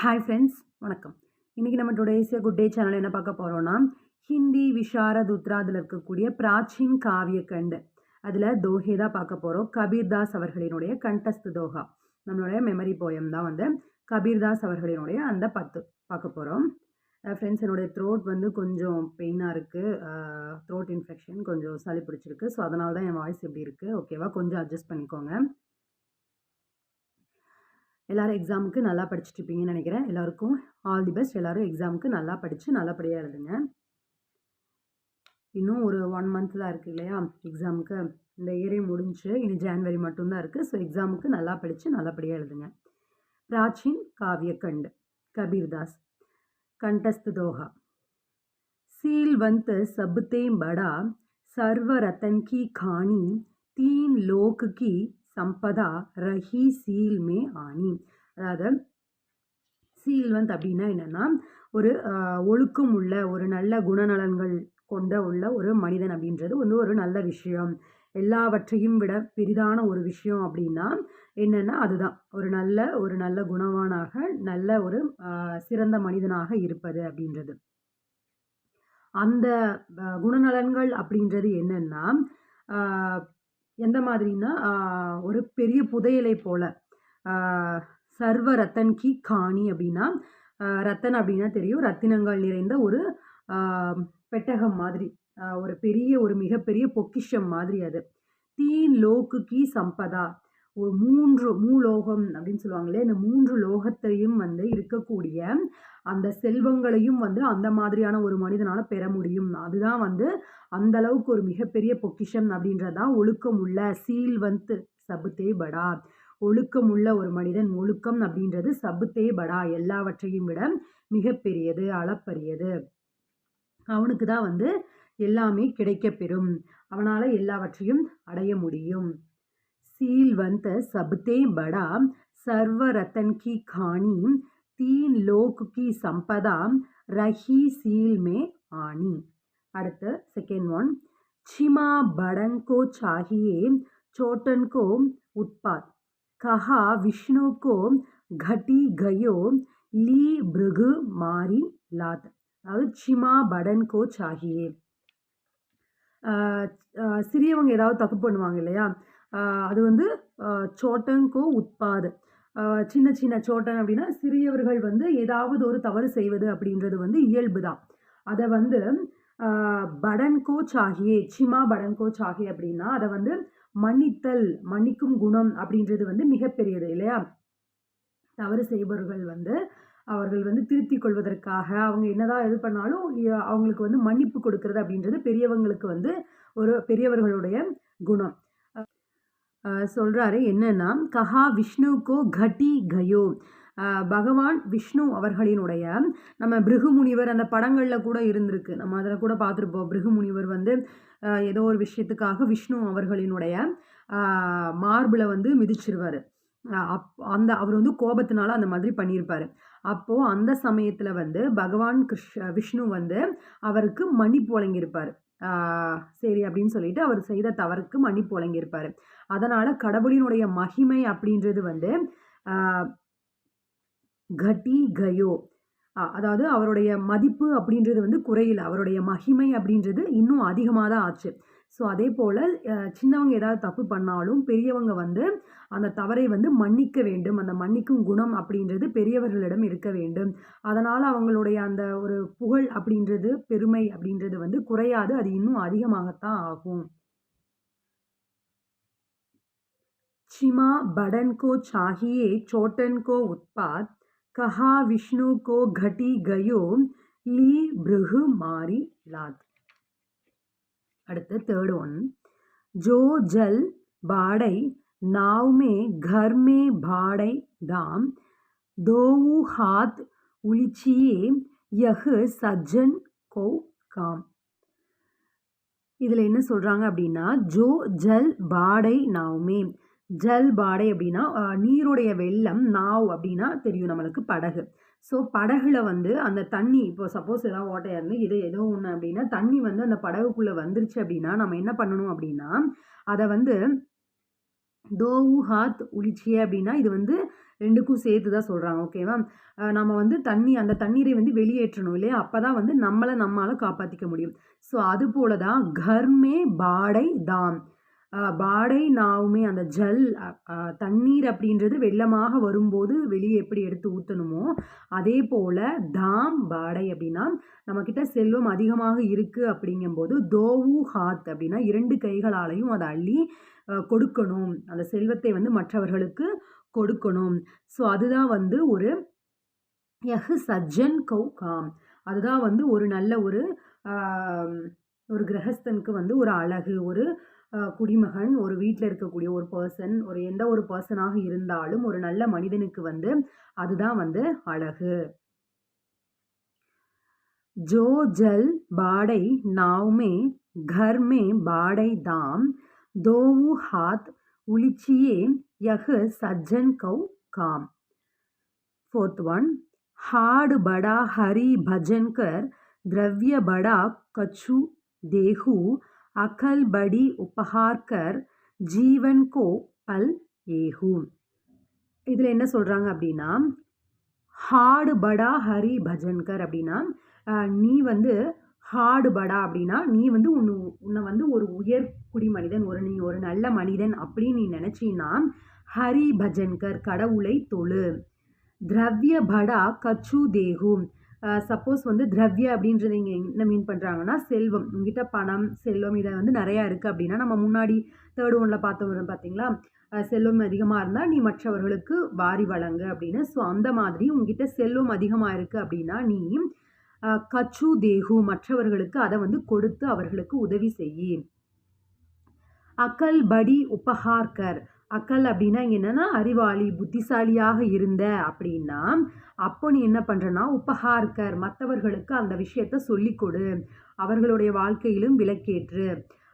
Hi friends வணக்கம். இன்றைக்கி நம்ம டுடேஸ் குட் டே சேனல் என்ன பார்க்க போகிறோன்னா ஹிந்தி விஷாரத் உத்ராதில் இருக்கக்கூடிய பிராச்சீன் காவிய கண்டு. அதில் தோஹே தான் பார்க்க போகிறோம் கபீர்தாஸ் அவர்களினுடைய கண்டஸ்த் தோஹா. நம்மளுடைய மெமரி போயம் தான் வந்து கபீர்தாஸ் அவர்களினுடைய அந்த பத்து பார்க்க போகிறோம் ஃப்ரெண்ட்ஸ் என்னுடைய த்ரோட் வந்து கொஞ்சம் பெயினாக இருக்குது த்ரோட் இன்ஃபெக்ஷன் கொஞ்சம் சளி பிடிச்சிருக்கு. ஸோ அதனால தான் என் வாய்ஸ் இப்படி இருக்குது ஓகேவா கொஞ்சம் அட்ஜஸ்ட் பண்ணிக்கோங்க. எல்லோரும் எக்ஸாமுக்கு நல்லா படிச்சுட்டு இருப்பீங்கன்னு நினைக்கிறேன் எல்லாருக்கும் ஆல் தி பெஸ்ட் எல்லோரும் எக்ஸாமுக்கு நல்லா படித்து நல்லபடியாக எழுதுங்க இன்னும் ஒரு ஒன் மந்த் தான் இருக்குது இல்லையா எக்ஸாமுக்கு இந்த இயரே முடிஞ்சு இனி ஜான்வரி மட்டும்தான் இருக்குது ஸோ எக்ஸாமுக்கு நல்லா படித்து நல்லபடியாக எழுதுங்க பிராச்சீன் காவியக்கண்டு கபீர்தாஸ் कंठस्थ दोहा सीलवंत सबते बड़ा सर्व रतन की खानी तीन लोक की சம்பதா ரஹி சீல் மே ஆணி அதாவது சீல்வந்த் அப்படின்னா என்னென்னா ஒரு ஒழுக்கம் உள்ள ஒரு நல்ல குணநலன்கள் கொண்ட உள்ள ஒரு மனிதன் அப்படின்றது வந்து ஒரு நல்ல விஷயம். எல்லாவற்றையும் விட பெரிதான ஒரு விஷயம் அப்படின்னா என்னென்னா அதுதான். ஒரு நல்ல ஒரு நல்ல குணவானாக நல்ல ஒரு சிறந்த மனிதனாக இருப்பது அப்படின்றது. அந்த குணநலன்கள் அப்படின்றது என்னென்னா எந்த மாதிரின்னா ஒரு பெரிய புதையலை போல். சர்வ ரத்தன் கி காணி அப்படின்னா ரத்தன் அப்படின்னா தெரியும். ரத்தினங்கள் நிறைந்த ஒரு பெட்டகம் மாதிரி. ஒரு பெரிய ஒரு மிகப்பெரிய பொக்கிஷம் மாதிரி அது. தீன் லோக்கு கி சம்பதா. ஒரு மூன்று மூலோகம் அப்படின்னு சொல்லுவாங்களே இந்த மூன்று லோகத்தையும் வந்து இருக்கக்கூடிய அந்த செல்வங்களையும் வந்து அந்த மாதிரியான ஒரு மனிதனால் பெற முடியும். அதுதான் வந்து அந்த அளவுக்கு ஒரு மிகப்பெரிய பொக்கிஷம் அப்படின்றதான் ஒழுக்கம் உள்ள சீல் வந்து சபுத்தே படா. ஒழுக்கம் உள்ள ஒரு மனிதன் ஒழுக்கம் அப்படின்றது சபுத்தே படா. எல்லாவற்றையும் விட மிகப்பெரியது அளப்பரியது. அவனுக்கு தான் வந்து எல்லாமே கிடைக்கப்பெறும். அவனால் எல்லாவற்றையும் அடைய முடியும். सीलवंत सबते बड़ा सर्व रतन की खानी तीन लोक की संपदा रही सील में आनी அடுத்து செகண்ட் ஒன் छिमा बड़न को चाहिए चोटन को उत्पाद कहा विष्णु को घटी गयो ली भृग मारी लात அதாவது சிமா படன் கோ சாகியே சிறியவங்க ஏதாவது தப்பு பண்ணுவாங்க இல்லையா அது வந்து சோட்டங்கோ உட்பாது. சின்ன சின்ன சோட்டன் அப்படின்னா சிறியவர்கள் வந்து ஏதாவது ஒரு தவறு செய்வது அப்படின்றது வந்து இயல்பு தான். அதை வந்து படன்கோ சாகியே சிமா படன்கோ சாகி அப்படின்னா அதை வந்து மன்னித்தல் மன்னிக்கும் குணம் அப்படின்றது வந்து மிகப்பெரியது இல்லையா? தவறு செய்பவர்கள் வந்து அவர்கள் வந்து திருத்தி கொள்வதற்காக அவங்க என்னதான் இது பண்ணாலும் அவங்களுக்கு வந்து மன்னிப்பு கொடுக்கறது அப்படின்றது பெரியவங்களுக்கு வந்து ஒரு பெரியவர்களுடைய குணம். சொல்கிறாரு என்னென்னா கஹா விஷ்ணுக்கோ கட்டி கயோ. பகவான் விஷ்ணு அவர்களினுடைய நம்ம பிருகுமுனிவர் அந்த படங்களில் கூட இருந்திருக்கு. நம்ம அதில் கூட பார்த்துருப்போம். பிருகுமுனிவர் வந்து ஏதோ ஒரு விஷயத்துக்காக விஷ்ணு அவர்களினுடைய மார்பில் வந்து மிதிச்சிருவார். அப் அந்த அவர் வந்து கோபத்தினால அந்த மாதிரி பண்ணியிருப்பார். அப்போது அந்த சமயத்தில் வந்து பகவான் கிருஷ் விஷ்ணு வந்து அவருக்கு மன்னிப்பு வழங்கியிருப்பார். சரி அப்படின்னு சொல்லிட்டு அவர் செய்த தவறுக்கு மன்னிப்பு வழங்கியிருப்பார். அதனால் கடவுளினுடைய மகிமை அப்படின்றது வந்து கட்டி கயோ. அதாவது அவருடைய மதிப்பு அப்படின்றது வந்து குறையில. அவருடைய மகிமை அப்படின்றது இன்னும் அதிகமாக தான் ஆச்சு. ஸோ அதே போல் சின்னவங்க ஏதாவது தப்பு பண்ணாலும் பெரியவங்க வந்து அந்த தவறை வந்து மன்னிக்க வேண்டும். அந்த மன்னிக்கும் குணம் அப்படின்றது பெரியவர்களிடம் இருக்க வேண்டும். அதனால் அவங்களுடைய அந்த ஒரு புகழ் அப்படின்றது பெருமை அப்படின்றது வந்து குறையாது. அது இன்னும் அதிகமாகத்தான் ஆகும். சிமா बड़न को चाहिए चोटन को उत्पाद कहा विष्णु को घटी गयो ली भृह मारी लात அடுத்து தேர்ட் ஒன் जो जल बाड़ै नाव में घर में भाड़ै दाम दोऊ हाथ उलिचिए यह सज्जन को काम இதில் என்ன சொல்கிறாங்க அப்படின்னா ஜோ ஜல் பாடை நாவுமே ஜல் பாடை அப்படின்னா நீருடைய வெள்ளம் நாவ் அப்படின்னா தெரியும் நம்மளுக்கு படகு. ஸோ படகுல வந்து அந்த தண்ணி இப்போ சப்போஸ் ஏதாவது ஓட்டையாக இருந்து இது ஏதோ ஒன்று அப்படின்னா தண்ணி வந்து அந்த படகுக்குள்ளே வந்துருச்சு அப்படின்னா நம்ம என்ன பண்ணணும் அப்படின்னா அதை வந்து தோவு ஹாத் உளிச்சியே அப்படின்னா இது வந்து ரெண்டுக்கும் சேர்த்து தான் சொல்கிறாங்க ஓகேவா நம்ம வந்து தண்ணி அந்த தண்ணீரை வந்து வெளியேற்றணும் இல்லையா? அப்போ தான் வந்து நம்மளை நம்மளால் காப்பாற்றிக்க முடியும். ஸோ அது போல தான் கர்மே பாடை தாம். பாடை நாவுமே அந்த ஜல் தண்ணீர் அப்படின்றது வெள்ளமாக வரும்போது வெளியே எப்படி எடுத்து ஊற்றணுமோ அதே போல் தாம் பாடை அப்படின்னா நம்மக்கிட்ட செல்வம் அதிகமாக இருக்குது அப்படிங்கும்போது தோவு ஹாத் அப்படின்னா இரண்டு கைகளாலையும் அதை அள்ளி கொடுக்கணும். அந்த செல்வத்தை வந்து மற்றவர்களுக்கு கொடுக்கணும். ஸோ அதுதான் வந்து ஒரு யஹ் சஜ்ஜன் கௌ காம். அதுதான் வந்து ஒரு நல்ல ஒரு ஒரு கிரகஸ்தனுக்கு வந்து ஒரு அழகு ஒரு குடிமகன் ஒரு வீட்டில் இருக்கக்கூடிய ஒரு பர்சன் ஒரு எந்த ஒரு பர்சனாக இருந்தாலும் ஒரு நல்ல மனிதனுக்கு வந்து அதுதான் வந்து அழகு ஜோ ஜல் பாடை நாவ்மே கர்மே பாடை தாம் தோவு ஹாத் உளிச்சியே யஹ் சஜ்ஜன் கௌ காம் ஃபோர்த் ஒன் हाड बड़ा हरि भजन कर द्रव्य बड़ा कछु देहु अकल बड़ी उपहार कर ஜீவன் கோ பல் ஏஹு இதில் என்ன சொல்கிறாங்க அப்படின்னா ஹாடு படா ஹரி பஜன்கர் அப்படின்னா நீ வந்து ஹாடு படா அப்படின்னா நீ வந்து உன்னு உன்னை வந்து ஒரு உயர் குடி மனிதன் ஒரு நீ ஒரு நல்ல மனிதன் அப்படின்னு நீ நினச்சின்னா ஹரி பஜன்கர் கடவுளை தொழு திரவிய படா கச்சு தேகும் சப்போஸ் வந்து திரவிய அப்படின்றது இங்கே என்ன மீன் பண்ணுறாங்கன்னா செல்வம். உங்ககிட்ட பணம் செல்வம் இதை வந்து நிறையா இருக்குது அப்படின்னா நம்ம முன்னாடி தேர்ட் ஒன்றில் பார்த்தோம் பார்த்தீங்களா? செல்வம் அதிகமாக இருந்தால் நீ மற்றவர்களுக்கு வாரி வழங்கு அப்படின்னு. ஸோ அந்த மாதிரி உங்ககிட்ட செல்வம் அதிகமாக இருக்குது அப்படின்னா நீ கச்சு தேகு மற்றவர்களுக்கு அதை வந்து கொடுத்து அவர்களுக்கு உதவி செய்யி அக்கல் படி உபஹார்கர் அக்கல் அப்படின்னா என்னென்னா அறிவாளி புத்திசாலியாக இருந்த அப்படின்னா அப்போ நீ என்ன பண்ணுறனா உபஹார்கர் மற்றவர்களுக்கு அந்த விஷயத்த சொல்லிக் கொடு அவர்களுடைய வாழ்க்கையிலும் விளக்கேற்று.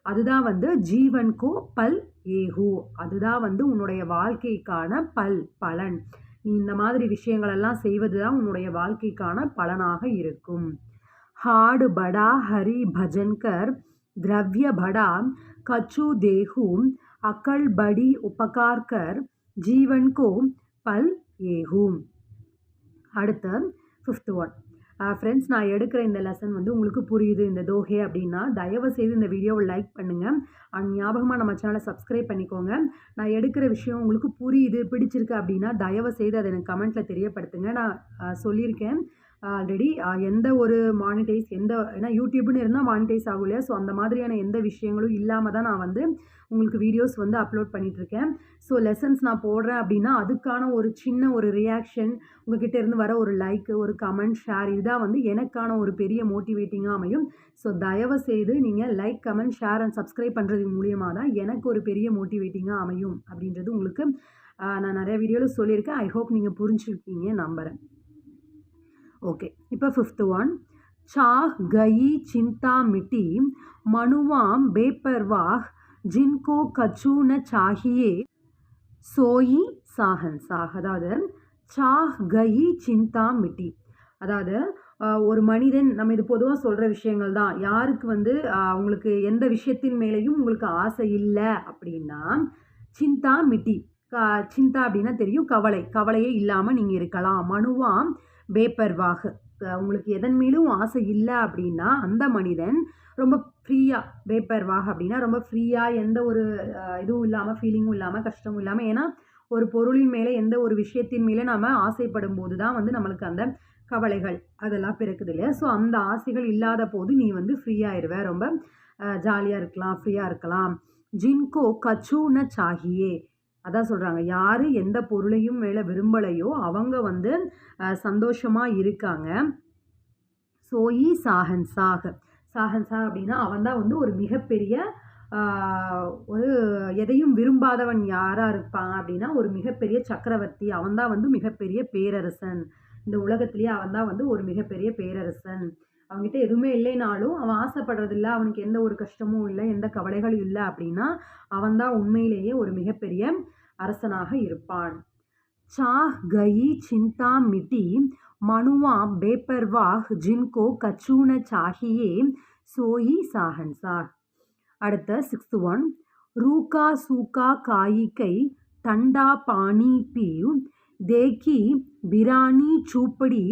அதுதான் வந்து ஜீவன்கோ பல் ஏஹு அதுதான் வந்து உன்னுடைய வாழ்க்கைக்கான பல் பலன். நீ இந்த மாதிரி விஷயங்களெல்லாம் செய்வது தான் உன்னுடைய வாழ்க்கைக்கான பலனாக இருக்கும். ஹாடு படா ஹரி பஜன்கர் திரவ்ய படா கச்சு அக்கள் அக்கல் படி உபகார்கர் ஜீவன்கோ பல் ஏகும். அடுத்த ஃபிஃப்த் ஒன் ஃப்ரெண்ட்ஸ் நான் எடுக்கிற இந்த லெசன் வந்து உங்களுக்கு புரியுது இந்த தோஹே அப்படின்னா தயவு செய்து இந்த வீடியோவை லைக் பண்ணுங்கள் அண்ட் ஞாபகமாக நம்ம சேனலை சப்ஸ்கிரைப் பண்ணிக்கோங்க. நான் எடுக்கிற விஷயம் உங்களுக்கு புரியுது பிடிச்சிருக்கு அப்படின்னா தயவு செய்து அதை எனக்கு கமெண்ட்டில் தெரியப்படுத்துங்க. நான் சொல்லியிருக்கேன். ஆல்ரெடி எந்த ஒரு மானிட்டைஸ் எந்த ஏன்னா யூடியூப்னு இருந்தால் மானிட்டைஸ் ஆகும் இல்லையா? ஸோ அந்த மாதிரியான எந்த விஷயங்களும் இல்லாமல் தான் நான் வந்து உங்களுக்கு வீடியோஸ் வந்து அப்லோட் பண்ணிகிட்ருக்கேன் ஸோ லெசன்ஸ் நான் போடுறேன் அப்படின்னா அதுக்கான ஒரு சின்ன ஒரு ரியாக்ஷன் உங்ககிட்ட இருந்து வர ஒரு லைக் ஒரு கமெண்ட் ஷேர் இதுதான் வந்து எனக்கான ஒரு பெரிய மோட்டிவேட்டிங்காக அமையும். ஸோ தயவு செய்து நீங்கள் like comment share and subscribe பண்ணுறது மூலியமாக தான் எனக்கு ஒரு பெரிய மோட்டிவேட்டிங்காக அமையும் அப்படின்றது உங்களுக்கு நான் நிறைய வீடியோவில் சொல்லியிருக்கேன். ஐ ஹோப் நீங்கள் புரிஞ்சுருக்கீங்க நம்புகிறேன் ஓகே இப்போ ஃபிஃப்த்து ஒன் சாஹ் கயி சிந்தா மிட்டி மனுவாம் பேப்பர்வாஹ் ஜின்கோ கச்சூன சாஹியே சோயி சாஹன். சாஹ் அதாவது சாஹ் கயி சிந்தா மிட்டி. அதாவது ஒரு மனிதன் நம்ம இது பொதுவாக சொல்கிற விஷயங்கள் தான். யாருக்கு வந்து அவங்களுக்கு எந்த விஷயத்தின் மேலேயும் உங்களுக்கு ஆசை இல்லை அப்படின்னா சிந்தா மிட்டி. சிந்தா அப்படின்னா தெரியும். கவலை. கவலையே இல்லாமல் நீங்கள் இருக்கலாம். மனுவாம் பேப்பர்வாக உங்களுக்கு எதன் மேலும் ஆசை இல்லை அப்படின்னா அந்த மனிதன் ரொம்ப ஃப்ரீயாக பேப்பர்வாக அப்படின்னா ரொம்ப ஃப்ரீயாக எந்த ஒரு இதுவும் இல்லாமல் ஃபீலிங்கும் இல்லாமல் கஷ்டமும் இல்லாமல் ஏன்னா ஒரு பொருளின் மேலே எந்த ஒரு விஷயத்தின் மேலே நம்ம ஆசைப்படும் போது தான் வந்து நம்மளுக்கு அந்த கவலைகள் அதெல்லாம் பிறக்குது இல்லையா? ஸோ அந்த ஆசைகள் இல்லாத போது நீ வந்து ஃப்ரீயாகிடுவ ரொம்ப ஜாலியாக இருக்கலாம் ஃப்ரீயாக இருக்கலாம். ஜின்கோ கச்சூன சாகியே. அதான் சொல்கிறாங்க யார் எந்த பொருளையும் மேலே விரும்பலையோ அவங்க வந்து சந்தோஷமாக இருக்காங்க. சோயி சாகன் சாக சாகன் சாக் அப்படின்னா அவன் தான் வந்து ஒரு மிகப்பெரிய ஒரு எதையும் விரும்பாதவன் யாராக இருப்பான் அப்படின்னா ஒரு மிகப்பெரிய சக்கரவர்த்தி. அவன் தான் வந்து மிகப்பெரிய பேரரசன். இந்த உலகத்திலேயே அவன் தான் வந்து ஒரு மிகப்பெரிய பேரரசன். அவங்ககிட்ட எதுவுமே இல்லைனாலும் அவன் ஆசைப்படுறதில்ல. அவனுக்கு எந்த ஒரு கஷ்டமும் இல்லை எந்த கவலைகளும் இல்லை அப்படின்னா அவன் தான் உண்மையிலேயே ஒரு மிகப்பெரிய அரசனாக இருப்பான். சாஹ் கயி சிந்தா மிட்டி மனுவா பேப்பர்வாஹ் ஜின்கோ கச்சூன சாஹியே சோயி சாஹன்சார் அடுத்த சிக்ஸ்த் ஒன் ரூகா சூகா காயிக்கை டண்டா பாணி பி தேக்கி பிராணி சூப்படி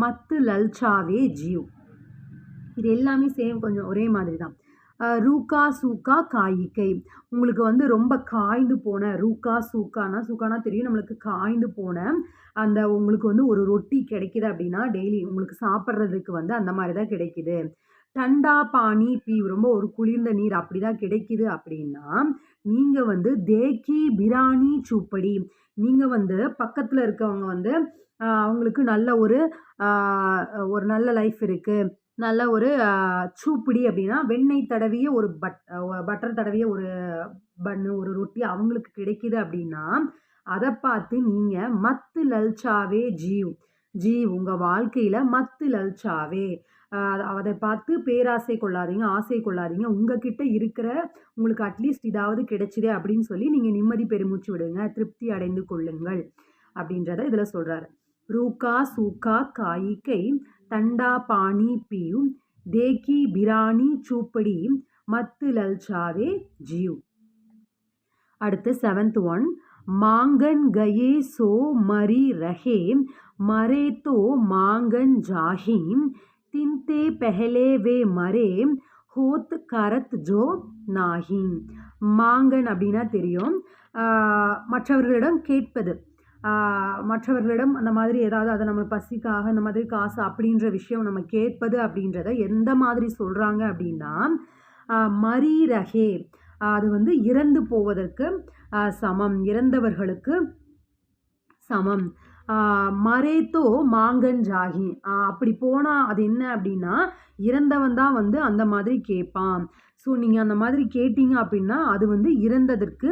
மத்து லல்சாவே ஜியு. இது எல்லாமே சேம் கொஞ்சம் ஒரே மாதிரி தான் ரூக்கா சூக்கா காய்கை. உங்களுக்கு வந்து ரொம்ப காய்ந்து போன ரூக்கா சூக்கானா சூக்கானா தெரியும் நம்மளுக்கு காய்ந்து போன அந்த உங்களுக்கு வந்து ஒரு ரொட்டி கிடைக்குது அப்படின்னா டெய்லி உங்களுக்கு சாப்பிட்றதுக்கு வந்து அந்த மாதிரி தான் கிடைக்குது. டண்டா பானி பி ரொம்ப ஒரு குளிர்ந்த நீர் அப்படி தான் கிடைக்குது அப்படின்னா நீங்கள் வந்து தேக்கி பிராணி சூப்படி. நீங்கள் வந்து பக்கத்தில் இருக்கவங்க வந்து அவங்களுக்கு நல்ல ஒரு ஒரு நல்ல லைஃப் இருக்குது நல்ல ஒரு சூப்பிடி அப்படின்னா வெண்ணெய் தடவிய ஒரு பட் பட்டர் தடவிய ஒரு பன்னு ஒரு ரொட்டி அவங்களுக்கு கிடைக்குது அப்படின்னா அதை பார்த்து நீங்கள் மத்து லல்ச்சாவே ஜீவ் ஜீவ் உங்கள் வாழ்க்கையில் மத்து லல்ச்சாவே அதை பார்த்து பேராசை கொள்ளாதீங்க ஆசை கொள்ளாதீங்க. உங்ககிட்ட இருக்கிற உங்களுக்கு அட்லீஸ்ட் இதாவது கிடைச்சிதே அப்படின்னு சொல்லி நீங்கள் நிம்மதி பெருமூச்சு விடுங்க திருப்தி அடைந்து கொள்ளுங்கள் அப்படின்றத இதில் சொல்கிறாரு ரூக்கா சூக்கா காய்கை தண்டா பானி பீயும் தேக்கி பிராணி சூப்படி மத்து லல்சாவே ஜியு அடுத்து செவன்த் ஒன் மாங்கன் கயே சோ மரி ரஹே மரே தோ மாங்கன் ஜாஹீம் தின்தே பெஹலே வே மரே ஹோத் கரத் ஜோ நாஹீம். மாங்கன் அப்படின்னா தெரியும். மற்றவர்களிடம் கேட்பது. மற்றவர்களிடம் அந்த மாதிரி ஏதாவது அதை நம்ம பசிக்காக அந்த மாதிரி காசு அப்படின்ற விஷயம் நம்ம கேட்பது அப்படின்றத எந்த மாதிரி சொல்கிறாங்க அப்படின்னா மரி ரஹே அது வந்து இறந்து போவதற்கு சமம். இறந்தவர்களுக்கு சமம். மரேத்தோ மாங்கன் ஜாகி அப்படி போனால் அது என்ன அப்படின்னா இறந்தவன் தான் வந்து அந்த மாதிரி கேட்பான். ஸோ நீங்கள் அந்த மாதிரி கேட்டீங்க அப்படின்னா அது வந்து இறந்ததற்கு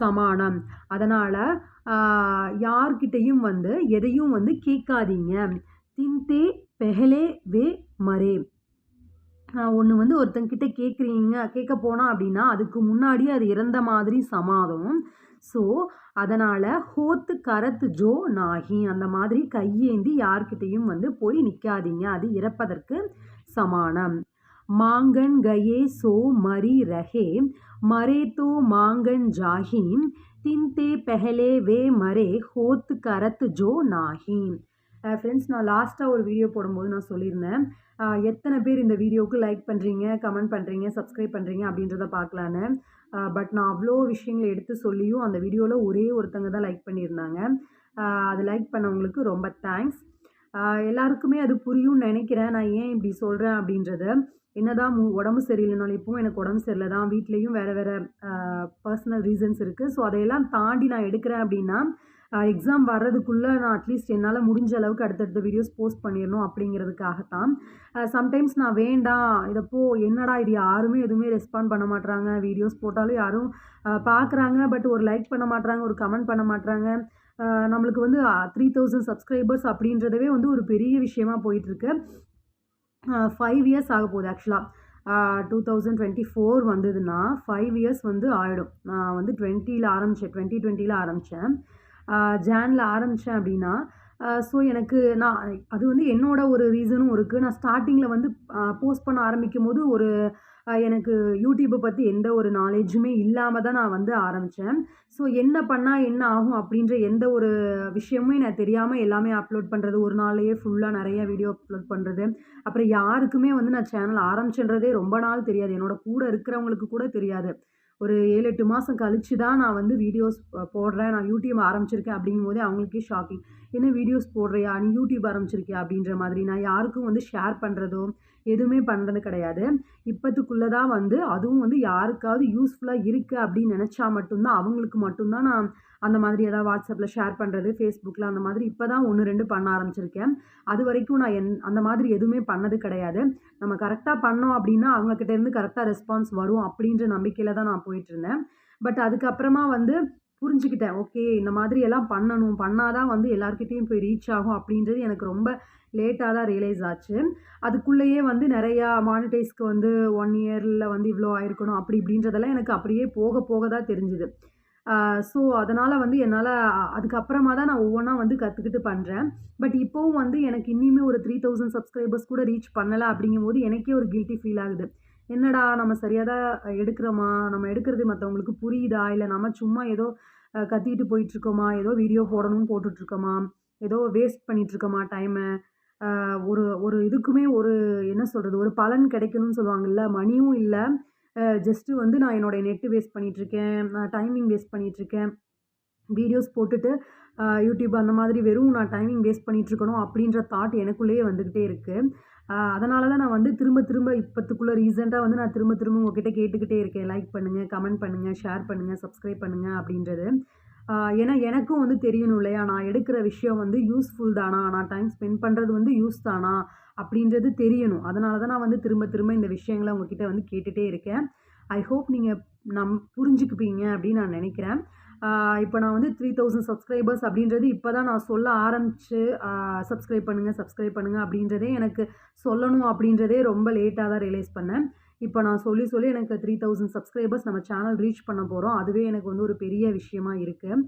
சமானம். அதனால் யார்கிட்டையும் வந்து எதையும் வந்து கேட்காதீங்க. தின்தே பெஹலே வே மரே. ஒன்று வந்து ஒருத்தங்கிட்ட கேட்குறீங்க கேட்க போனால் அப்படின்னா அதுக்கு முன்னாடி அது இறந்த மாதிரி சமாதம். ஸோ அதனால் ஹோத்து கரத்து ஜோ நாகி அந்த மாதிரி கையேந்தி யார்கிட்டையும் வந்து போய் நிற்காதீங்க அது இறப்பதற்கு சமானம். மாங்கன் கயே சோ மரி ரஹே மரே தோ மாங்கன் ஜாஹீம் தின்தே பெஹலே வே மரே ஹோத் கரத்து ஜோ நாஹீம் ஃப்ரெண்ட்ஸ் நான் லாஸ்ட்டாக ஒரு வீடியோ போடும்போது நான் சொல்லியிருந்தேன். எத்தனை பேர் இந்த வீடியோவுக்கு லைக் பண்ணுறீங்க கமெண்ட் பண்ணுறீங்க சப்ஸ்கிரைப் பண்ணுறீங்க அப்படின்றத பார்க்கலான்னு. பட் நான் அவ்வளோ விஷயங்களை எடுத்து சொல்லியும் அந்த வீடியோவில் ஒரே ஒருத்தங்க தான் லைக் பண்ணியிருந்தாங்க. அது லைக் பண்ணவங்களுக்கு ரொம்ப தேங்க்ஸ் எல்லாருக்குமே அது புரியும்னு நினைக்கிறேன். நான் ஏன் இப்படி சொல்கிறேன் அப்படின்றத என்னதான் மு உடம்பு சரியில்லைனாலும் இப்போவும் எனக்கு உடம்பு சரியில்லை தான் வீட்லேயும் வேறு வேறு பர்சனல் ரீசன்ஸ் இருக்குது ஸோ அதையெல்லாம் தாண்டி நான் எடுக்கிறேன் அப்படின்னா எக்ஸாம் வர்றதுக்குள்ளே நான் அட்லீஸ்ட் என்னால் முடிஞ்ச அளவுக்கு அடுத்தடுத்த வீடியோஸ் போஸ்ட் பண்ணிடணும் அப்படிங்கிறதுக்காகத்தான். சம்டைம்ஸ் நான் வேண்டாம். இதப்போ என்னடா இது? யாருமே எதுவுமே ரெஸ்பாண்ட் பண்ண மாட்றாங்க. வீடியோஸ் போட்டாலும் யாரும் பார்க்குறாங்க பட் ஒரு லைக் பண்ண மாட்றாங்க ஒரு கமெண்ட் பண்ண மாட்றாங்க. நம்மளுக்கு வந்து த்ரீ தௌசண்ட் சப்ஸ்கிரைபர்ஸ் அப்படின்றதவே வந்து ஒரு பெரிய விஷயமா போயிட்டுருக்கு ஃபைவ் இயர்ஸ் ஆக போகுது ஆக்சுவலாக டூ தௌசண்ட் டுவெண்ட்டி ஃபோர் வந்ததுன்னா ஃபைவ் இயர்ஸ் வந்து ஆகிடும் நான் வந்து டுவெண்ட்டியில் ஆரம்பித்தேன் டுவெண்ட்டி டுவெண்ட்டியில் ஆரம்பித்தேன் ஜானில் ஆரம்பித்தேன் அப்படின்னா ஸோ எனக்கு நான் அது வந்து என்னோட ஒரு ரீசனும் இருக்குது நான் ஸ்டார்டிங்கில் வந்து போஸ்ட் பண்ண ஆரம்பிக்கும் போது ஒரு எனக்கு யூடியூப்பை பற்றி எந்த ஒரு நாலேஜுமே இல்லாமல் தான் நான் வந்து ஆரம்பித்தேன் ஸோ என்ன பண்ணால் என்ன ஆகும் அப்படின்ற எந்த ஒரு விஷயமுமே நான் தெரியாமல் எல்லாமே அப்லோட் பண்ணுறது ஒரு நாள்லேயே ஃபுல்லாக நிறைய வீடியோ அப்லோட் பண்ணுறது அப்புறம் யாருக்குமே வந்து நான் சேனல் ஆரம்பிச்சுன்றதே ரொம்ப நாள் தெரியாது. என்னோட கூட இருக்கிறவங்களுக்கு கூட தெரியாது. ஒரு ஏழு எட்டு மாதம் கழிச்சு தான் நான் வந்து வீடியோஸ் போடுறேன். நான் யூடியூப் ஆரம்பிச்சிருக்கேன் அப்படிங்கும் போதே அவங்களுக்கே ஷாக்கிங் என்ன வீடியோஸ் போடுறியா? நீ யூடியூப் ஆரம்பிச்சிருக்கியா? அப்படின்ற மாதிரி நான் யாருக்கும் வந்து ஷேர் பண்ணுறதோ எதுவுமே பண்ணுறது கிடையாது. இப்போத்துக்குள்ளே தான் வந்து அதுவும் வந்து யாருக்காவது யூஸ்ஃபுல்லாக இருக்குது அப்படின்னு நினச்சா மட்டும்தான் அவங்களுக்கு மட்டும்தான் நான் அந்த மாதிரி ஏதாவது வாட்ஸ்அப்பில் ஷேர் பண்ணுறது ஃபேஸ்புக்கில் அந்த மாதிரி இப்போ தான் ஒன்று ரெண்டு பண்ண ஆரம்பிச்சிருக்கேன். அது வரைக்கும் நான் என் அந்த மாதிரி எதுவுமே பண்ணது கிடையாது. நம்ம கரெக்டாக பண்ணோம் அப்படின்னா அவங்கக்கிட்டேருந்து கரெக்டாக ரெஸ்பான்ஸ் வரும் அப்படின்ற நம்பிக்கையில் தான் நான் போயிட்டுருந்தேன் பட் அதுக்கப்புறமா வந்து புரிஞ்சுக்கிட்டேன். ஓகே இந்த மாதிரி எல்லாம் பண்ணணும். பண்ணாதான் வந்து எல்லாருக்கிட்டேயும் போய் ரீச் ஆகும் அப்படின்றது எனக்கு ரொம்ப லேட்டாக தான் ரியலைஸ் ஆச்சு. அதுக்குள்ளேயே வந்து நிறையா மானிட்டைஸ்க்கு வந்து ஒன் இயரில் வந்து இவ்வளோ ஆயிருக்கணும் அப்படி இப்படின்றதெல்லாம் எனக்கு அப்படியே போக போக தான் தெரிஞ்சுது. ஸோ அதனால் வந்து என்னால் அதுக்கப்புறமா தான் நான் ஒவ்வொன்றா வந்து கற்றுக்கிட்டு பண்ணுறேன் பட் இப்போவும் வந்து எனக்கு இன்னுமே ஒரு த்ரீ தௌசண்ட் சப்ஸ்கிரைபர்ஸ் கூட ரீச் பண்ணலை அப்படிங்கும்போது எனக்கே ஒரு கில்ட்டி ஃபீல் ஆகுது. என்னடா நம்ம சரியாக தான் எடுக்கிறோமா? நம்ம எடுக்கிறது மற்றவங்களுக்கு புரியுதா? இல்லை நம்ம சும்மா ஏதோ கத்திட்டு போயிட்டுருக்கோமா ஏதோ வீடியோ போடணும்னு போட்டுட்ருக்கோமா ஏதோ வேஸ்ட் பண்ணிகிட்ருக்கோமா டைமை ஒரு ஒரு இதுக்குமே ஒரு என்ன சொல்கிறது ஒரு பலன் கிடைக்கணும்னு சொல்லுவாங்கல்ல மணியும் இல்லை. ஜஸ்ட்டு வந்து நான் என்னோடய நெட்டு வேஸ்ட் பண்ணிகிட்ருக்கேன் நான் டைமிங் வேஸ்ட் பண்ணிகிட்ருக்கேன் வீடியோஸ் போட்டுட்டு யூடியூப் அந்த மாதிரி வெறும் நான் டைமிங் வேஸ்ட் பண்ணிகிட்ருக்கணும் அப்படின்ற தாட் எனக்குள்ளேயே வந்துக்கிட்டே இருக்குது அதனால தான் நான் வந்து திரும்ப திரும்ப இப்போத்துக்குள்ளே ரீசெண்டாக வந்து நான் திரும்ப திரும்ப உங்ககிட்ட கேட்டுக்கிட்டே இருக்கேன். லைக் பண்ணுங்கள் கமெண்ட் பண்ணுங்கள் ஷேர் பண்ணுங்கள் சப்ஸ்கிரைப் பண்ணுங்கள் அப்படின்றது. ஏன்னா எனக்கும் வந்து தெரியணும் இல்லையா? நான் எடுக்கிற விஷயம் வந்து யூஸ்ஃபுல் தானா? நான் டைம் ஸ்பெண்ட் பண்ணுறது வந்து யூஸ் தானா? அப்படின்றது தெரியணும். அதனால தான் நான் வந்து திரும்ப திரும்ப இந்த விஷயங்களை உங்ககிட்ட வந்து கேட்டுகிட்டே இருக்கேன். ஐ ஹோப் நீங்கள் நம் புரிஞ்சுக்குப்பீங்க அப்படின்னு நான் நினைக்கிறேன். இப்போ நான் வந்து த்ரீ தௌசண்ட் சப்ஸ்கிரைபர்ஸ் அப்படின்றது இப்போ தான் நான் சொல்ல ஆரம்பித்து சப்ஸ்கிரைப் பண்ணுங்கள் சப்ஸ்கிரைப் பண்ணுங்கள் அப்படின்றதே எனக்கு சொல்லணும் அப்படின்றதே ரொம்ப லேட்டாக தான் ரியலைஸ் பண்ணேன். இப்போ நான் சொல்லி சொல்லி எனக்கு த்ரீ தௌசண்ட் சப்ஸ்கிரைபர்ஸ் நம்ம சேனல் ரீச் பண்ண போகிறோம் அதுவே எனக்கு வந்து ஒரு பெரிய விஷயமா இருக்குது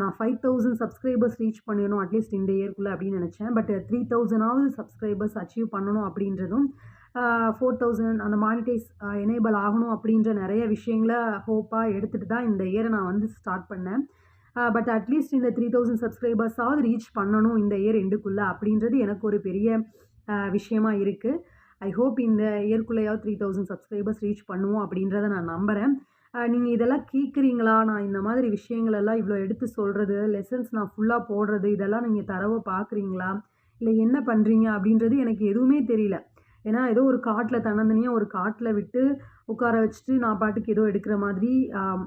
நான் ஃபைவ் தௌசண்ட் சப்ஸ்கிரைபர்ஸ் ரீச் பண்ணிடணும் அட்லீஸ்ட் இந்த இயர்க்குள்ளே அப்படின்னு நினச்சேன். பட் த்ரீ தௌசண்டாவது சப்ஸ்கிரைபர்ஸ் அச்சீவ் பண்ணணும் அப்படின்றதும் ஃபோர் தௌசண்ட் அந்த மானிட்டைஸ் எனேபிள் ஆகணும் அப்படின்ற நிறைய விஷயங்களை ஹோப்பாக எடுத்துகிட்டு தான் இந்த இயரை நான் வந்து ஸ்டார்ட் பண்ணேன். பட் அட்லீஸ்ட் இந்த த்ரீ தௌசண்ட் சப்ஸ்கிரைபர்ஸாவது ரீச் பண்ணணும் இந்த இயர் எண்டுக்குள்ளே அப்படின்றது எனக்கு ஒரு பெரிய விஷயமா இருக்குது ஐ ஹோப் இந்த இயர்க்குள்ளேயாவது த்ரீ தௌசண்ட் சப்ஸ்கிரைபர்ஸ் ரீச் பண்ணுவோம் அப்படின்றத நான் நம்புகிறேன் நீங்கள் இதெல்லாம் கேட்குறீங்களா நான் இந்த மாதிரி விஷயங்களெல்லாம் இவ்வளோ எடுத்து சொல்கிறது லெசன்ஸ் நான் ஃபுல்லாக போடுறது இதெல்லாம் நீங்கள் தரவை பார்க்குறீங்களா இல்லை என்ன பண்ணுறீங்க அப்படின்றது எனக்கு எதுவுமே தெரியல. ஏன்னா ஏதோ ஒரு காட்டில் தன்னந்தனியாக ஒரு காட்டில் விட்டு உட்கார வச்சுட்டு நான் பாட்டுக்கு ஏதோ எடுக்கிற மாதிரி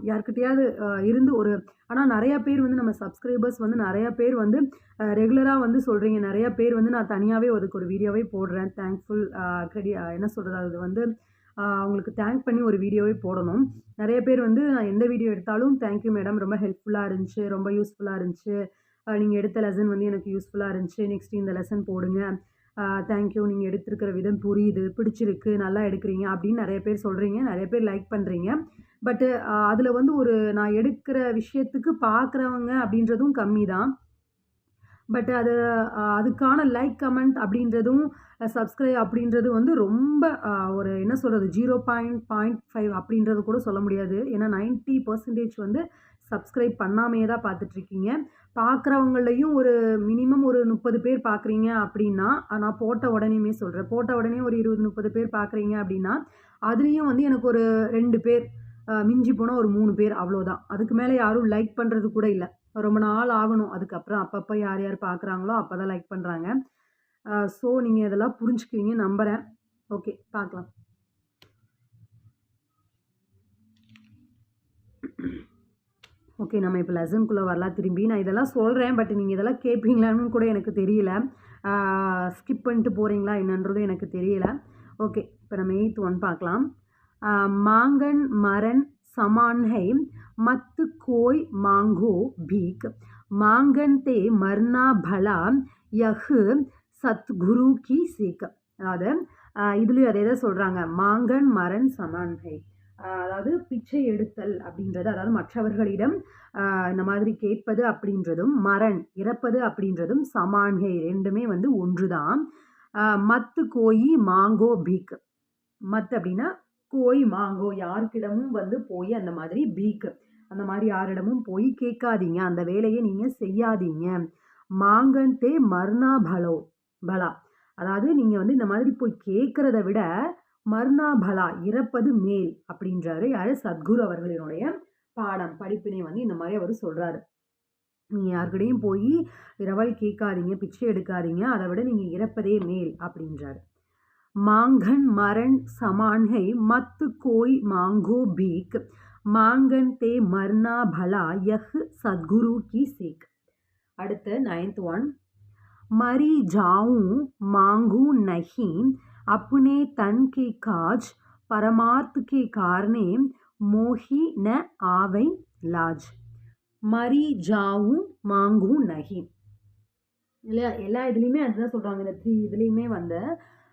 யாருக்கிட்டையாவது இருந்து ஒரு ஆனால் நிறையா பேர் வந்து நம்ம சப்ஸ்கிரைபர்ஸ் வந்து நிறையா பேர் வந்து ரெகுலராக வந்து சொல்கிறீங்க நிறையா பேர் வந்து நான் தனியாகவே அதுக்கு ஒரு வீடியோவே போடுறேன். தேங்க்ஃபுல் கிரெடி என்ன சொல்கிறது அது வந்து அவங்களுக்கு தேங்க் பண்ணி ஒரு வீடியோவே போடணும். நிறைய பேர் வந்து நான் எந்த வீடியோ எடுத்தாலும் தேங்க்யூ மேடம் ரொம்ப ஹெல்ப்ஃபுல்லாக இருந்துச்சு ரொம்ப யூஸ்ஃபுல்லாக இருந்துச்சு. நீங்கள் எடுத்த லெசன் வந்து எனக்கு யூஸ்ஃபுல்லாக இருந்துச்சு. நெக்ஸ்ட் இந்த லெசன் போடுங்க. தேங்க்யூ நீங்கள் எடுத்திருக்கிற விதம் புரியுது பிடிச்சிருக்கு நல்லா எடுக்கிறீங்க அப்படின்னு நிறைய பேர் சொல்கிறீங்க நிறைய பேர் லைக் பண்ணுறீங்க பட்டு அதில் வந்து ஒரு நான் எடுக்கிற விஷயத்துக்கு பார்க்குறவங்க அப்படின்றதும் கம்மி தான். பட் அது அதுக்கான லைக் கமெண்ட் அப்படின்றதும் சப்ஸ்கிரைப் அப்படின்றது வந்து ரொம்ப ஒரு என்ன சொல்கிறது ஜீரோ பாயிண்ட் பாயிண்ட் ஃபைவ் அப்படின்றது கூட சொல்ல முடியாது. ஏன்னா நைன்ட்டி பர்சன்டேஜ் வந்து சப்ஸ்கிரைப் பண்ணாமையே தான் பார்த்துட்ருக்கீங்க பார்க்குறவங்களையும் ஒரு மினிமம் ஒரு முப்பது பேர் பார்க்குறீங்க அப்படின்னா நான் போட்ட உடனேயுமே சொல்கிறேன் போட்ட உடனே ஒரு இருபது முப்பது பேர் பார்க்குறீங்க அப்படின்னா அதுலேயும் வந்து எனக்கு ஒரு ரெண்டு பேர் மிஞ்சி போனால் ஒரு மூணு பேர் அவ்வளோதான் அதுக்கு மேலே யாரும் லைக் பண்ணுறது கூட இல்லை. ரொம்ப நாள் ஆகணும். அதுக்கப்புறம் அப்பப்போ யார் யார் பார்க்குறாங்களோ அப்போ தான் லைக் பண்ணுறாங்க ஸோ நீங்கள் இதெல்லாம் புரிஞ்சுக்குவீங்க நம்புகிறேன் ஓகே பார்க்கலாம் ஓகே நம்ம இப்போ லெசனுக்குள்ளே வரலாம். திரும்பி நான் இதெல்லாம் சொல்கிறேன் பட் நீங்கள் இதெல்லாம் கேட்பீங்களான்னு கூட எனக்கு தெரியல. ஸ்கிப் பண்ணிட்டு போகிறீங்களா என்னன்றதும் எனக்கு தெரியல. ஓகே இப்போ நம்ம எயித் ஒன் பார்க்கலாம். மாங்கன் மரன் சமான்ஹை மத்து கோய் மாங்கோ பீக் மாங்கன் தே மர்னா பலா யஹு சத்குரு கி சீக். அதாவது இதுலேயும் அதே தான் சொல்கிறாங்க மாங்கன் மரன் சமான்ஹை அதாவது பிச்சை எடுத்தல் அப்படின்றது அதாவது மற்றவர்களிடம் இந்த மாதிரி கேட்பது அப்படின்றதும் மரண் இறப்பது அப்படின்றதும் சமான்கை ரெண்டுமே வந்து ஒன்று தான் மத்து கோயி மாங்கோ பீக் மத் அப்படின்னா கோய் மாங்கோ யாருக்கிடமும் வந்து போய் அந்த மாதிரி பீக் அந்த மாதிரி யாரிடமும் போய் கேட்காதீங்க. அந்த வேலையை நீங்கள் செய்யாதீங்க. மாங்கன்தே மர்னா பலோ பலா. அதாவது நீங்கள் வந்து இந்த மாதிரி போய் கேட்குறத விட மர்னாபலா இறப்பது மேல் அப்படின்றாரு யாரு? சத்குரு அவர்களினுடைய பாடம் படிப்பினை வந்து இந்த மாதிரி அவர் சொல்கிறாரு நீங்கள் யாருக்கிட்டையும் போய் இரவல் கேட்காதீங்க பிச்சை எடுக்காதீங்க அதை விட நீங்கள் இறப்பதே மேல் அப்படின்றாரு. மாங்கன் மரண் சமான்கை மத்து கோய் மாங்கோ பீக். மாங்கன் தே மர்னா பலா யஹ் சத்குரு கி சீக். அடுத்து நைன்த் ஒன் மரி ஜாவும் மாங்கு நஹீம். अपने तन के काज परमार्थ के कारणे मोही न आवे लाज मरी जाऊं मांगू नहीं இல்லையா எல்லா இதுலேயுமே அதுதான் சொல்கிறாங்க இந்த த்ரீ இதுலேயுமே வந்து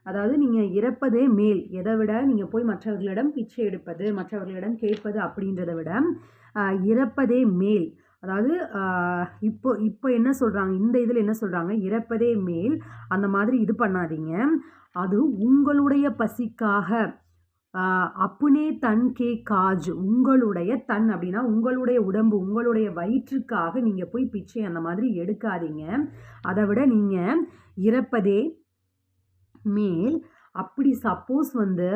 அதாவது நீங்கள் இறப்பதே மேல் எதை விட நீங்கள் போய் மற்றவர்களிடம் பிச்சை எடுப்பது மற்றவர்களிடம் கேட்பது அப்படின்றத விட ஆஹ், இறப்பதே மேல் அதாவது ஆஹ், இப்போ இப்போ என்ன சொல்கிறாங்க இந்த இதில் என்ன சொல்கிறாங்க இறப்பதே மேல் அந்த மாதிரி இது பண்ணாதீங்க அது உங்களுடைய பசிக்காக. அப்புனே தன் கே காஜ் உங்களுடைய தன் அப்படின்னா உங்களுடைய உடம்பு உங்களுடைய வயிற்றுக்காக நீங்கள் போய் பிச்சை அந்த மாதிரி எடுக்காதீங்க. அதை விட நீங்கள் இறப்பதே மேல். அப்படி சப்போஸ் வந்து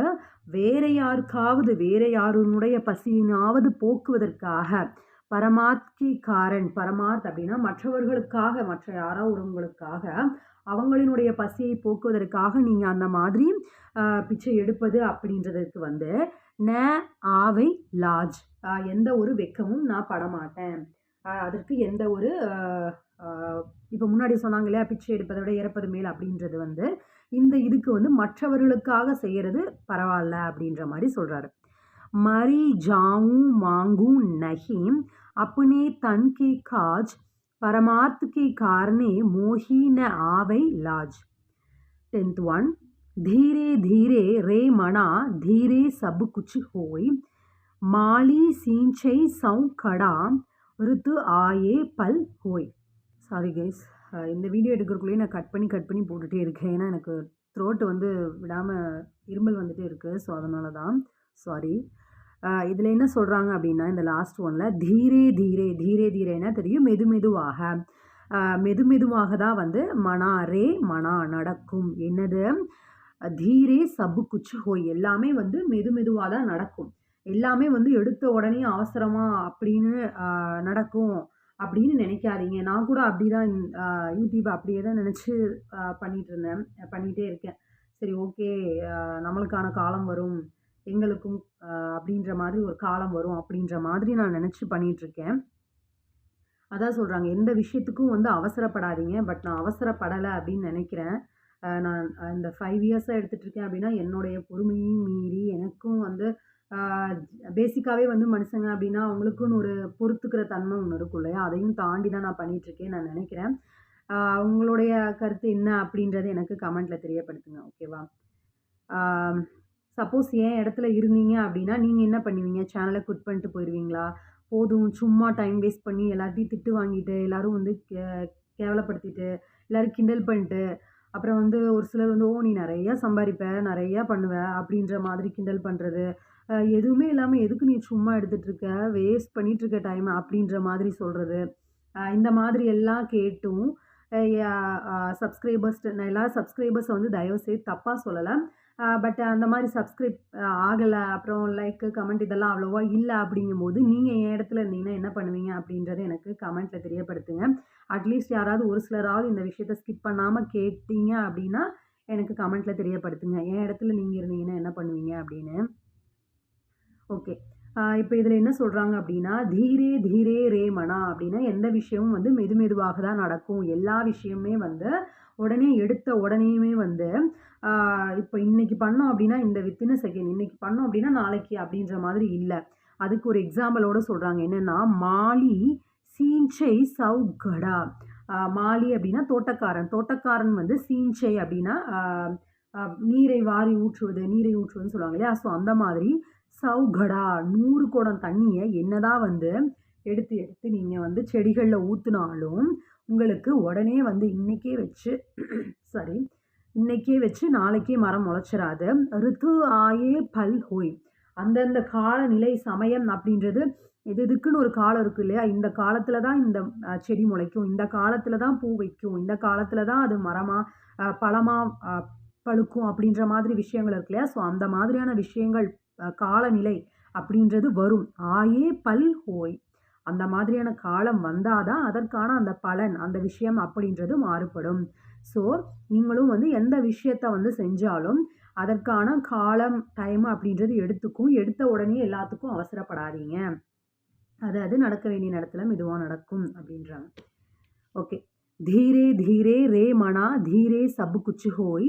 வேற யாருக்காவது வேற யாருனுடைய பசியினாவது போக்குவதற்காக பரமாத்கி காரன் பரமார்த் அப்படின்னா மற்றவர்களுக்காக மற்ற யாரோ ஒருவங்களுக்காக அவங்களினுடைய பசியை போக்குவதற்காக நீங்கள் அந்த மாதிரி பிச்சை எடுப்பது அப்படின்றதுக்கு வந்து ந ஆவை லாஜ். எந்த ஒரு வெக்கமும் நான் படமாட்டேன். அதற்கு எந்த ஒரு இப்போ முன்னாடி சொன்னாங்களே பிச்சை எடுப்பதை விட இறப்பது மேல் அப்படின்றது வந்து இந்த இதுக்கு வந்து மற்றவர்களுக்காக செய்கிறது பரவாயில்ல அப்படின்ற மாதிரி சொல்கிறாரு மரி ஜாவும் மாங்கும் நஹீம் அப்புனே தன்கே காஜ் परमार्थ के कारणे मोही न आवे लाज टेंथ वन धीरे धीरे रे मना धीरे सब कुछ होई மாலி சீஞ்சை சவு கடா ருத்து ஆயே பல் ஹோய் சாரி கைஸ் இந்த வீடியோ எடுக்கிறக்குள்ளேயே நான் கட் பண்ணி கட் பண்ணி போட்டுகிட்டே இருக்கேன் ஏன்னா எனக்கு த்ரோட்டு வந்து விடாமல் இருமல் வந்துகிட்டே இருக்குது ஸோ அதனால தான் சாரி இதில் என்ன சொல்கிறாங்க அப்படின்னா இந்த லாஸ்ட் ஒனில் தீரே தீரே தீரே தீரேனா தெரியும் மெது மெதுவாக. மெது மெதுவாக தான் வந்து மனா ரே மனா நடக்கும். என்னது? தீரே சபு குச்சு ஹோய் எல்லாமே வந்து மெது மெதுவாக தான் நடக்கும். எல்லாமே வந்து எடுத்த உடனே அவசரமாக அப்படின்னு நடக்கும் அப்படின்னு நினைக்காதீங்க. நான் கூட அப்படி தான் யூடியூப் அப்படியே தான் நினச்சி பண்ணிகிட்டு இருந்தேன் பண்ணிகிட்டே இருக்கேன். சரி ஓகே நம்மளுக்கான காலம் வரும். எங்களுக்கும் அப்படின்ற மாதிரி ஒரு காலம் வரும் அப்படின்ற மாதிரி நான் நினச்சி பண்ணிகிட்ருக்கேன் அதான் சொல்கிறாங்க எந்த விஷயத்துக்கும் வந்து அவசரப்படாதீங்க. பட் நான் அவசரப்படலை அப்படின்னு நினைக்கிறேன். நான் இந்த ஃபைவ் இயர்ஸாக எடுத்துகிட்ருக்கேன் அப்படின்னா என்னுடைய பொறுமையும் மீறி எனக்கும் வந்து பேசிக்காகவே வந்து மனுஷங்க அப்படின்னா அவங்களுக்குன்னு ஒரு பொறுத்துக்கிற தன்மை ஒன்று இருக்கும் இல்லையா? அதையும் தாண்டி தான் நான் பண்ணிகிட்ருக்கேன் நான் நினைக்கிறேன். உங்களுடைய கருத்து என்ன அப்படின்றத எனக்கு கமெண்ட்டில் தெரியப்படுத்துங்க ஓகேவா சப்போஸ் ஏன் இடத்துல இருந்தீங்க அப்படின்னா நீங்கள் என்ன பண்ணுவீங்க? சேனலை குட் பண்ணிட்டு போயிடுவீங்களா போதும் சும்மா டைம் வேஸ்ட் பண்ணி எல்லாத்தையும் திட்டு வாங்கிட்டு எல்லோரும் வந்து கே கேவலப்படுத்திட்டு எல்லோரும் கிண்டல் பண்ணிட்டு அப்புறம் வந்து ஒரு சிலர் வந்து ஓ நீ நிறையா சம்பாதிப்ப நிறையா பண்ணுவ அப்படின்ற மாதிரி கிண்டல் பண்ணுறது எதுவுமே இல்லாமல் எதுக்கு நீ சும்மா எடுத்துகிட்ருக்க வேஸ்ட் பண்ணிகிட்ருக்க டைம் அப்படின்ற மாதிரி சொல்கிறது இந்த மாதிரி எல்லாம் கேட்டும். சப்ஸ்கிரைபர்ஸ் நான் எல்லா சப்ஸ்கிரைபர்ஸை வந்து தயவுசெய்து தப்பாக சொல்லலை. பட் அந்த மாதிரி சப்ஸ்கிரைப் ஆகலை. அப்புறம் லைக்கு கமெண்ட் இதெல்லாம் அவ்வளோவா இல்லை அப்படிங்கும்போது நீங்கள் என் இடத்துல இருந்தீங்கன்னா என்ன பண்ணுவீங்க அப்படின்றத எனக்கு கமெண்ட்டில் தெரியப்படுத்துங்க. அட்லீஸ்ட் யாராவது ஒரு சிலராவது இந்த விஷயத்த ஸ்கிப் பண்ணாமல் கேட்டீங்க அப்படின்னா எனக்கு கமெண்ட்டில் தெரியப்படுத்துங்க. என் இடத்துல நீங்கள் இருந்தீங்கன்னா என்ன பண்ணுவீங்க அப்படின்னு. ஓகே இப்போ இதில் என்ன சொல்கிறாங்க அப்படின்னா தீரே தீரே ரே மனா அப்படின்னா எந்த விஷயமும் வந்து மெது மெதுவாக தான் நடக்கும். எல்லா விஷயமுமே வந்து உடனே எடுத்த உடனேயுமே வந்து இப்போ இன்றைக்கி பண்ணோம் அப்படின்னா இந்த வித்தின் செகண்ட் இன்றைக்கி பண்ணோம் அப்படின்னா நாளைக்கு அப்படின்ற மாதிரி இல்லை. அதுக்கு ஒரு எக்ஸாம்பிளோடு சொல்கிறாங்க என்னென்னா மாலி சீஞ்சை சவுகடா மாலி அப்படின்னா தோட்டக்காரன். தோட்டக்காரன் வந்து சீஞ்சை அப்படின்னா நீரை வாரி ஊற்றுவது நீரை ஊற்றுவதுன்னு சொல்லுவாங்க இல்லையா? ஸோ அந்த மாதிரி சவுகடா நூறு குடம் தண்ணியை என்னதான் வந்து எடுத்து எடுத்து நீங்கள் வந்து செடிகளில் ஊற்றுனாலும் உங்களுக்கு உடனே வந்து இன்றைக்கே வச்சு சாரி இன்றைக்கே வச்சு நாளைக்கே மரம் முளைச்சிடாது ரித்து ஆயே பல் ஹோய். அந்தந்த காலநிலை சமயம் அப்படின்றது எது இதுக்குன்னு ஒரு காலம் இருக்குது இல்லையா? இந்த காலத்தில் தான் இந்த செடி முளைக்கும். இந்த காலத்தில் தான் பூ வைக்கும். இந்த காலத்தில் தான் அது மரமாக பழமாக பழுக்கும் அப்படின்ற மாதிரி விஷயங்கள் இருக்கு இல்லையா? ஸோ அந்த மாதிரியான விஷயங்கள் காலநிலை அப்படின்றது வரும். ஆயே பல் ஹோய். அந்த மாதிரியான காலம் வந்தால் தான் அதற்கான அந்த பலன் அந்த விஷயம் அப்படின்றது மாறுபடும். ஸோ நீங்களும் வந்து எந்த விஷயத்த வந்து செஞ்சாலும் அதற்கான காலம் டைம் அப்படின்றது எடுத்துக்கும். எடுத்த உடனே எல்லாத்துக்கும் அவசரப்படாதீங்க. அது அது நடக்க வேண்டிய இடத்துல மெதுவாக நடக்கும் அப்படின்றாங்க. ஓகே தீரே தீரே ரே மனா தீரே சபு குச்சு ஹோய்.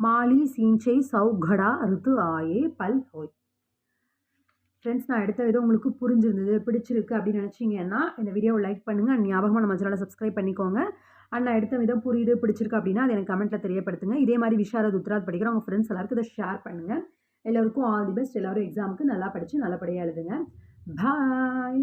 மாலி சீஞ்சை சௌகடா ருத்து ஆயே பல் ஹோய். ஃப்ரெண்ட்ஸ் நான் எடுத்த விதம் உங்களுக்கு புரிஞ்சிருந்தது பிடிச்சிருக்கு அப்படின்னு நினச்சிங்கன்னா இந்த வீடியோவை லைக் பண்ணுங்கள் அண்ட் ஞாபகமாக நம்ம சேனலை சப்ஸ்கிரைப் பண்ணிக்கோங்க. அண்ட் நான் எடுத்த விதம் புரியுது பிடிச்சிருக்கு அப்படின்னா அது எனக்கு கமெண்ட்டில் தெரியப்படுத்துங்க. இதே மாதிரி விஷாரத் உத்தராத் படிக்கிற உங்கள் ஃப்ரெண்ட்ஸ் எல்லாருக்கும் இதை ஷேர் பண்ணுங்கள் எல்லோருக்கும் ஆல் தி பெஸ்ட் எல்லோரும் எக்ஸாமுக்கு நல்லா படித்து நல்லபடியாக எழுதுங்க. பாய்